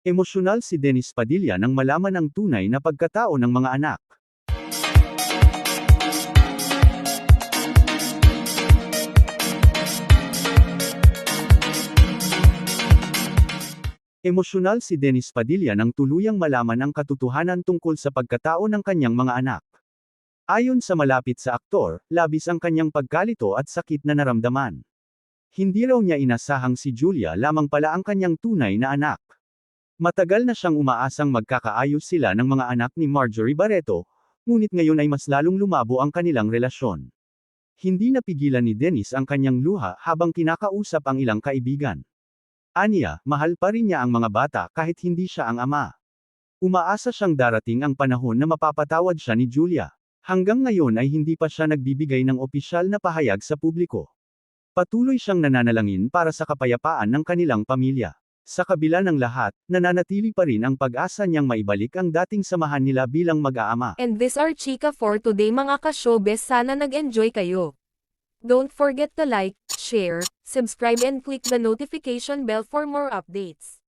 Emosyonal si Dennis Padilla nang malaman ang tunay na pagkatao ng mga anak. Emosyonal si Dennis Padilla nang tuluyang malaman ang katotohanan tungkol sa pagkatao ng kanyang mga anak. Ayon sa malapit sa aktor, labis ang kanyang pagkalito at sakit na naramdaman. Hindi raw niya inasahang si Julia lamang pala ang kanyang tunay na anak. Matagal na siyang umaasang magkakaayos sila ng mga anak ni Marjorie Barreto, ngunit ngayon ay mas lalong lumabo ang kanilang relasyon. Hindi napigilan ni Dennis ang kanyang luha habang kinakausap ang ilang kaibigan. Aniya, mahal pa rin niya ang mga bata kahit hindi siya ang ama. Umaasa siyang darating ang panahon na mapapatawad siya ni Julia. Hanggang ngayon ay hindi pa siya nagbibigay ng opisyal na pahayag sa publiko. Patuloy siyang nananalangin para sa kapayapaan ng kanilang pamilya. Sa kabila ng lahat, nananatili pa rin ang pag-asa niyang maibalik ang dating samahan nila bilang mag-aama. And this are chika for today mga ka-showbiz sana nag-enjoy kayo. Don't forget to like, share, subscribe and click the notification bell for more updates.